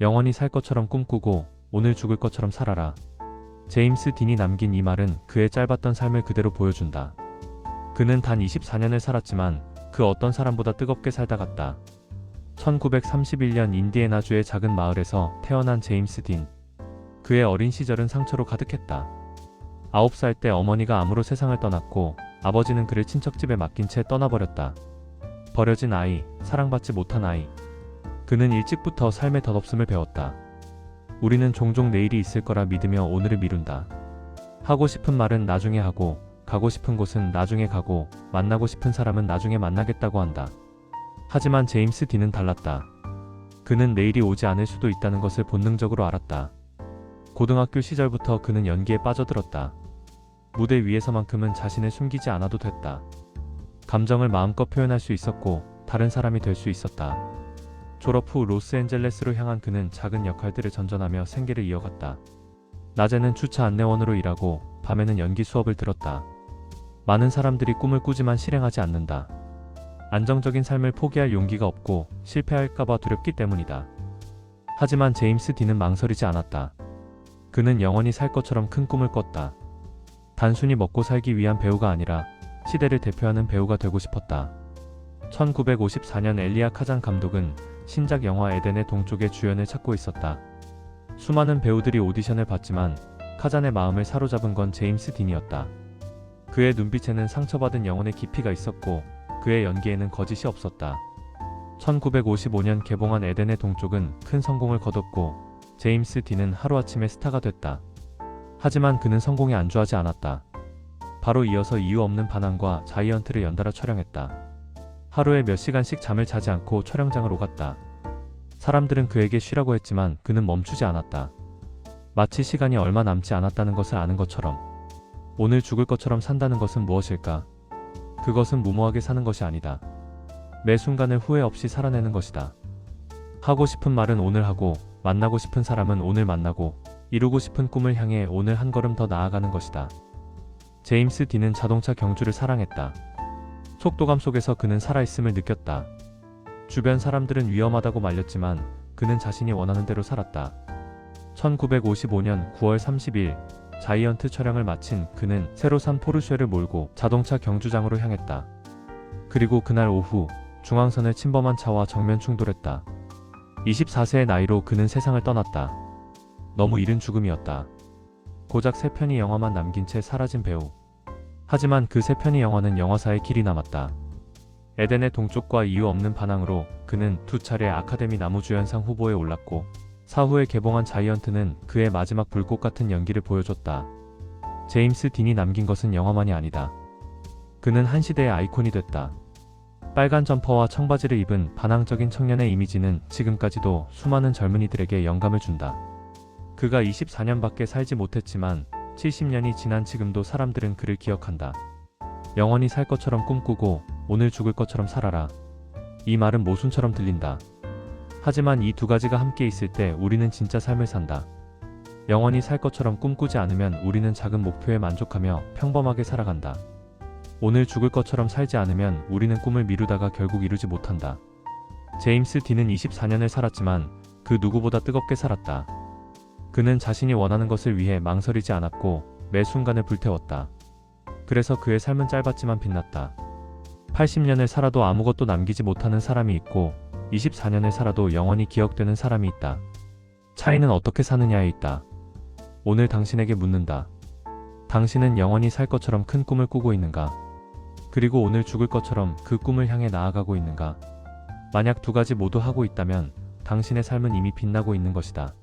영원히 살 것처럼 꿈꾸고 오늘 죽을 것처럼 살아라. 제임스 딘이 남긴 이 말은 그의 짧았던 삶을 그대로 보여준다. 그는 단 24년을 살았지만 그 어떤 사람보다 뜨겁게 살다 갔다. 1931년 인디애나주의 작은 마을에서 태어난 제임스 딘. 그의 어린 시절은 상처로 가득했다. 9살 때 어머니가 암으로 세상을 떠났고 아버지는 그를 친척집에 맡긴 채 떠나버렸다. 버려진 아이, 사랑받지 못한 아이. 그는 일찍부터 삶의 덧없음을 배웠다. 우리는 종종 내일이 있을 거라 믿으며 오늘을 미룬다. 하고 싶은 말은 나중에 하고, 가고 싶은 곳은 나중에 가고, 만나고 싶은 사람은 나중에 만나겠다고 한다. 하지만 제임스 딘은 달랐다. 그는 내일이 오지 않을 수도 있다는 것을 본능적으로 알았다. 고등학교 시절부터 그는 연기에 빠져들었다. 무대 위에서만큼은 자신을 숨기지 않아도 됐다. 감정을 마음껏 표현할 수 있었고 다른 사람이 될 수 있었다. 졸업 후 로스앤젤레스로 향한 그는 작은 역할들을 전전하며 생계를 이어갔다. 낮에는 주차 안내원으로 일하고 밤에는 연기 수업을 들었다. 많은 사람들이 꿈을 꾸지만 실행하지 않는다. 안정적인 삶을 포기할 용기가 없고 실패할까봐 두렵기 때문이다. 하지만 제임스 딘은 망설이지 않았다. 그는 영원히 살 것처럼 큰 꿈을 꿨다. 단순히 먹고 살기 위한 배우가 아니라 시대를 대표하는 배우가 되고 싶었다. 1954년 엘리아 카잔 감독은 신작 영화 에덴의 동쪽의 주연을 찾고 있었다. 수많은 배우들이 오디션을 봤지만 카잔의 마음을 사로잡은 건 제임스 딘이었다. 그의 눈빛에는 상처받은 영혼의 깊이가 있었고 그의 연기에는 거짓이 없었다. 1955년 개봉한 에덴의 동쪽은 큰 성공을 거뒀고 제임스 딘은 하루아침에 스타가 됐다. 하지만 그는 성공에 안주하지 않았다. 바로 이어서 이유 없는 반항과 자이언트를 연달아 촬영했다. 하루에 몇 시간씩 잠을 자지 않고 촬영장을 오갔다. 사람들은 그에게 쉬라고 했지만 그는 멈추지 않았다. 마치 시간이 얼마 남지 않았다는 것을 아는 것처럼. 오늘 죽을 것처럼 산다는 것은 무엇일까? 그것은 무모하게 사는 것이 아니다. 매 순간을 후회 없이 살아내는 것이다. 하고 싶은 말은 오늘 하고, 만나고 싶은 사람은 오늘 만나고, 이루고 싶은 꿈을 향해 오늘 한 걸음 더 나아가는 것이다. 제임스 딘은 자동차 경주를 사랑했다. 속도감 속에서 그는 살아있음을 느꼈다. 주변 사람들은 위험하다고 말렸지만 그는 자신이 원하는 대로 살았다. 1955년 9월 30일 자이언트 촬영을 마친 그는 새로 산 포르쉐를 몰고 자동차 경주장으로 향했다. 그리고 그날 오후 중앙선을 침범한 차와 정면 충돌했다. 24세의 나이로 그는 세상을 떠났다. 너무 이른 죽음이었다. 고작 세 편의 영화만 남긴 채 사라진 배우. 하지만 그 세 편의 영화는 영화사에 길이 남았다. 에덴의 동쪽과 이유 없는 반항으로 그는 두 차례 아카데미 나무주연상 후보에 올랐고 사후에 개봉한 자이언트는 그의 마지막 불꽃 같은 연기를 보여줬다. 제임스 딘이 남긴 것은 영화만이 아니다. 그는 한 시대의 아이콘이 됐다. 빨간 점퍼와 청바지를 입은 반항적인 청년의 이미지는 지금까지도 수많은 젊은이들에게 영감을 준다. 그가 24년밖에 살지 못했지만 70년이 지난 지금도 사람들은 그를 기억한다. 영원히 살 것처럼 꿈꾸고 오늘 죽을 것처럼 살아라. 이 말은 모순처럼 들린다. 하지만 이 두 가지가 함께 있을 때 우리는 진짜 삶을 산다. 영원히 살 것처럼 꿈꾸지 않으면 우리는 작은 목표에 만족하며 평범하게 살아간다. 오늘 죽을 것처럼 살지 않으면 우리는 꿈을 미루다가 결국 이루지 못한다. 제임스 딘은 24년을 살았지만 그 누구보다 뜨겁게 살았다. 그는 자신이 원하는 것을 위해 망설이지 않았고 매 순간을 불태웠다. 그래서 그의 삶은 짧았지만 빛났다. 80년을 살아도 아무것도 남기지 못하는 사람이 있고 24년을 살아도 영원히 기억되는 사람이 있다. 차이는 어떻게 사느냐에 있다. 오늘 당신에게 묻는다. 당신은 영원히 살 것처럼 큰 꿈을 꾸고 있는가? 그리고 오늘 죽을 것처럼 그 꿈을 향해 나아가고 있는가? 만약 두 가지 모두 하고 있다면 당신의 삶은 이미 빛나고 있는 것이다.